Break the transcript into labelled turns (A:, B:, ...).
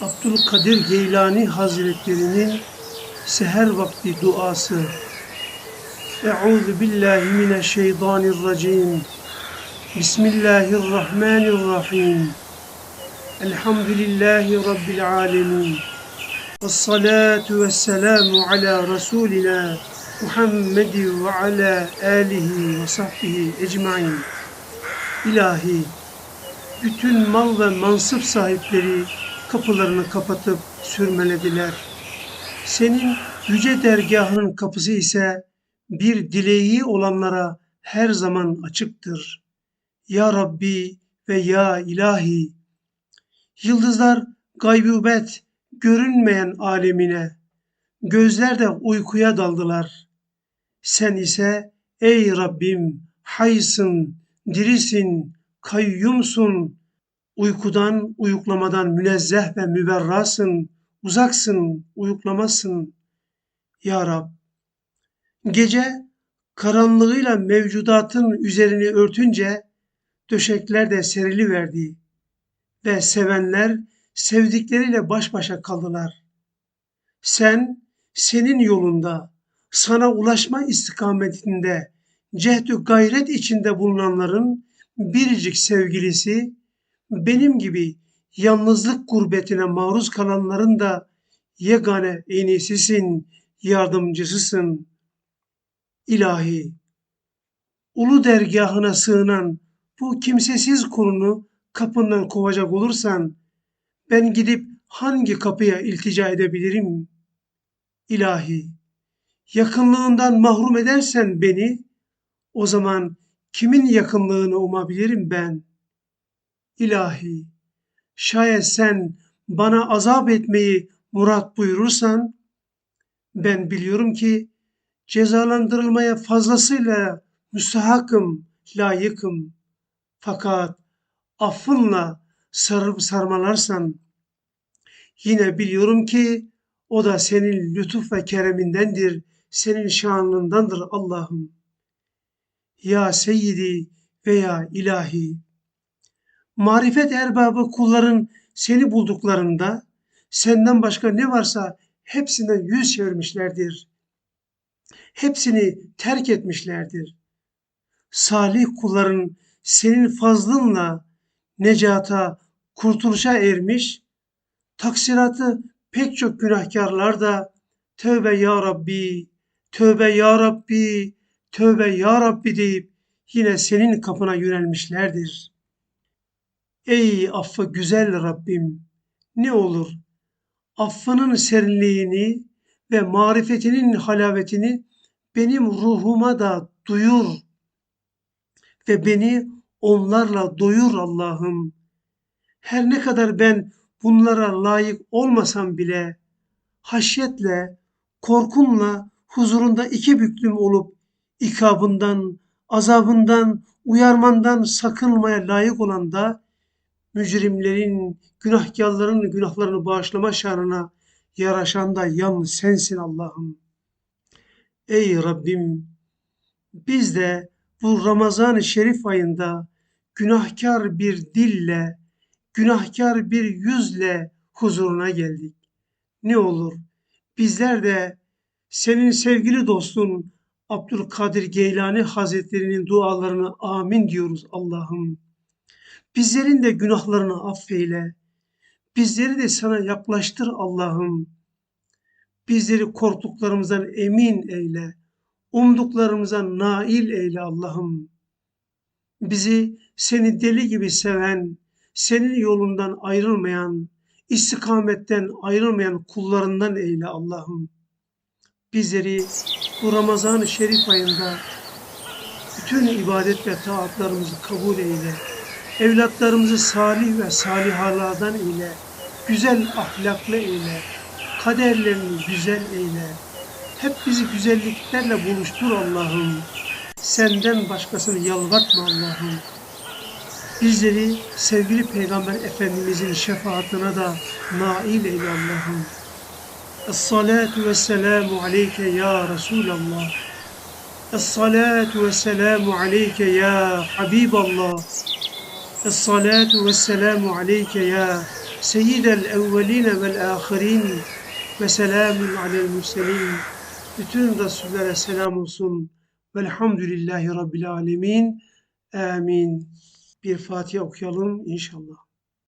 A: Abdülkadir Geylani Hazretlerinin seher vakti duası. Euzu billahi mineşşeytanirracim. Bismillahirrahmanirrahim. Elhamdülillahi Rabbil alemin. Vessalatu vesselamu ala Resulina Muhammedi ve ala alihi ve sahbihi ecmain. İlahi, bütün mal ve mansıp sahipleri kapılarını kapatıp sürmelediler. Senin yüce dergahının kapısı ise bir dileği olanlara her zaman açıktır. Ya Rabbi ve Ya İlahi, yıldızlar gaybubet görünmeyen alemine, gözler de uykuya daldılar. Sen ise ey Rabbim haysın, dirisin, kayyumsun, uykudan, uyuklamadan münezzeh ve müberrasın, uzaksın, uyuklamazsın. Ya Rab, gece karanlığıyla mevcudatın üzerini örtünce döşekler de serili verdi ve sevenler sevdikleriyle baş başa kaldılar. Sen, senin yolunda, sana ulaşma istikametinde cehdü gayret içinde bulunanların biricik sevgilisi, benim gibi yalnızlık gurbetine maruz kalanların da yegane en iyisisin, yardımcısısın. İlahi, ulu dergahına sığınan bu kimsesiz kulunu kapından kovacak olursan, ben gidip hangi kapıya iltica edebilirim? İlahi, yakınlığından mahrum edersen beni, o zaman kimin yakınlığını umabilirim ben? İlahi, şayet sen bana azap etmeyi murat buyurursan, ben biliyorum ki cezalandırılmaya fazlasıyla müstahakım, layıkım. Fakat affınla sarıp sarmalarsan, yine biliyorum ki o da senin lütuf ve keremindendir, senin şanındandır Allah'ım. Ya Seyyidi veya ilahi, marifet erbabı kulların seni bulduklarında senden başka ne varsa hepsinden yüz çevirmişlerdir. Hepsini terk etmişlerdir. Salih kulların senin fazlınla necata, kurtuluşa ermiş, taksiratı pek çok günahkarlar da tövbe ya Rabbi, tövbe ya Rabbi, tövbe ya Rabbi deyip yine senin kapına yönelmişlerdir. Ey affı güzel Rabbim, ne olur affının serinliğini ve marifetinin halavetini benim ruhuma da duyur ve beni onlarla doyur Allah'ım. Her ne kadar ben bunlara layık olmasam bile haşyetle, korkumla huzurunda iki büklüm olup ikabından, azabından, uyarmandan sakınmaya layık olan da mücrimlerin, günahkarların günahlarını bağışlama şanına yaraşan da yalnız sensin Allah'ım. Ey Rabbim, biz de bu Ramazan-ı Şerif ayında günahkar bir dille, günahkar bir yüzle huzuruna geldik. Ne olur bizler de senin sevgili dostun Abdülkadir Geylani Hazretleri'nin dualarını amin diyoruz Allah'ım. Bizlerin de günahlarını affeyle. Bizleri de sana yaklaştır Allah'ım. Bizleri korktuklarımızdan emin eyle. Umduklarımıza nail eyle Allah'ım. Bizi seni deli gibi seven, senin yolundan ayrılmayan, istikametten ayrılmayan kullarından eyle Allah'ım. Bizleri bu Ramazan-ı Şerif ayında bütün ibadet ve taatlarımızı kabul eyle. Evlatlarımızı salih ve salihalardan eyle. Güzel ahlaklı eyle. Kaderlerini güzel eyle. Hep bizi güzelliklerle buluştur Allah'ım. Senden başkasını yalvartma Allah'ım. Bizleri sevgili Peygamber Efendimizin şefaatine da nail eyle Allah'ım. Es-salatu ve selamu aleyke ya Resulallah. Es-salatu ve selamu aleyke ya Habiballah. Es-salatu ve selamu aleyke ya seyyidel evveline vel ahirin ve selamun alel murselin. Bütün Resullere selam olsun. Velhamdülillahi Rabbil alemin. Amin. Bir Fatiha okuyalım inşallah.